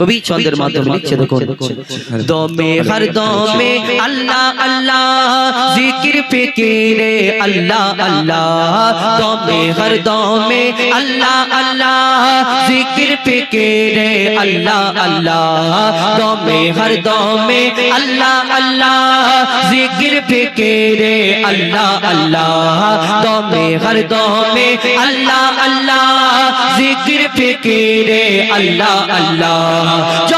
কবি ছন্দের মাধ্যমে লিখছে দেখুন। দমে হর দমে আল্লাহ আল্লাহ জিকির ফিকিরে আল্লাহ আল্লাহ। দমে হর দমে আল্লাহ আল্লাহ জিকির ফিকিরে আল্লাহ আল্লাহ। দমে হর দমে আল্লাহ আল্লাহ জিকির ফিকিরে আল্লাহ আল্লাহ। দমে হর দমে আল্লাহ আল্লাহ জিকির ফিকিরে আল্লাহ আল্লাহ। যতই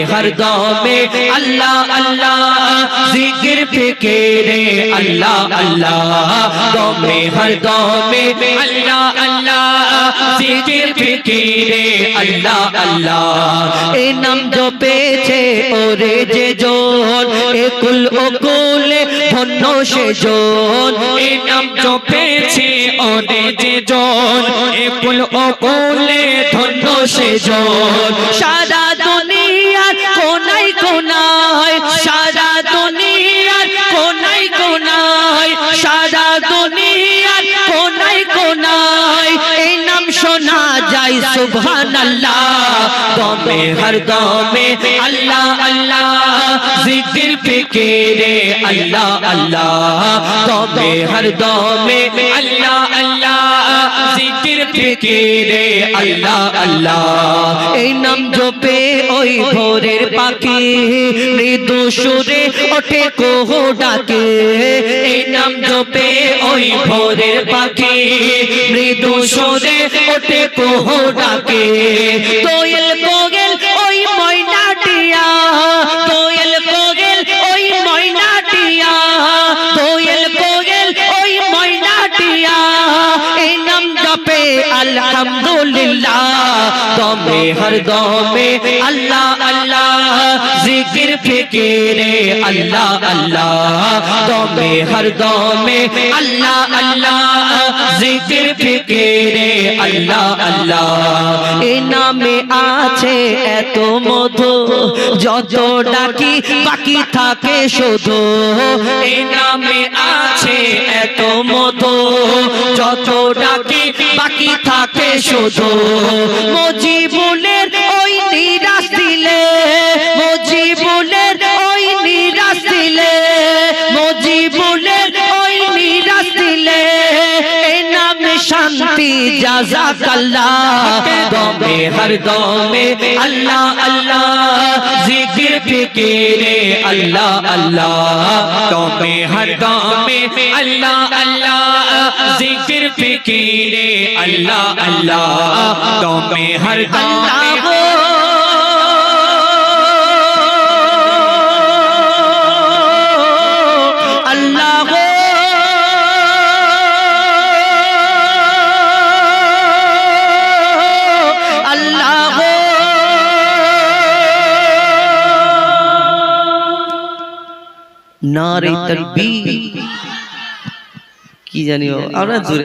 দমে হর দমে আল্লাহ আল্লাহ জিকির ফিকিরে আল্লাহ আল্লাহ দমে হর দমে আল্লাহ আল্লাহ জিকির ফিকিরে আল্লাহ আল্লাহ এ নাম জপেছে ওরে যে জন একুল ওকুলে ধন্য সে জন এ নাম জপেছে ওরে যে জন একুল ওকুলে ধন্য সে জন সারা যায় সুবহানাল্লাহ। দমে, হর দমে, আল্লাহ আল্লাহ। জিকির, ফিকিরে, আল্লাহ আল্লাহ। দমে, হর দমে, আল্লাহ আল্লাহ। জিকির, ফিকিরে, আল্লাহ আল্লাহ। এই নাম জপে ওই ভোরের পাখি। মৃদু সুরে ওঠে কোহ ডাকে। এই নাম জপে ওই ভোরের পাখি। মৃদু সুরে ওঠে কোহ ডাকে কোয়েল দমে হর দমে আল্লাহ আল্লাহ জিকির ফিকিরে আল্লাহ আল্লাহ দমে হর দমে আল্লাহ আল্লাহ জিকির ফিকিরে আল্লাহ আল্লাহ এ নামে আছে এত মধু যত ডাকি বাকি থাকে শুধু এ নামে আছে এত মধু যত ডাকি বাকি থাকে শুধু মজিবুলের ওই নিরাশ দিলে, মজিবুলের ওই নিরাশ দিলে, মজিবুলের ওই নিরাশ দিলে নামে শান্তি জাজাকাল্লাহ দমে, হর দমে, আল্লাহ আল্লাহ। জিকির, ফিকিরে, আল্লাহ আল্লাহ। দমে, হর দমে, আল্লাহ আল্লাহ। জিকির ফিকিরে আল্লাহ আল্লাহ দমে হর আল্লাহ নারে তকবীর কি জানিও আমরা জোরে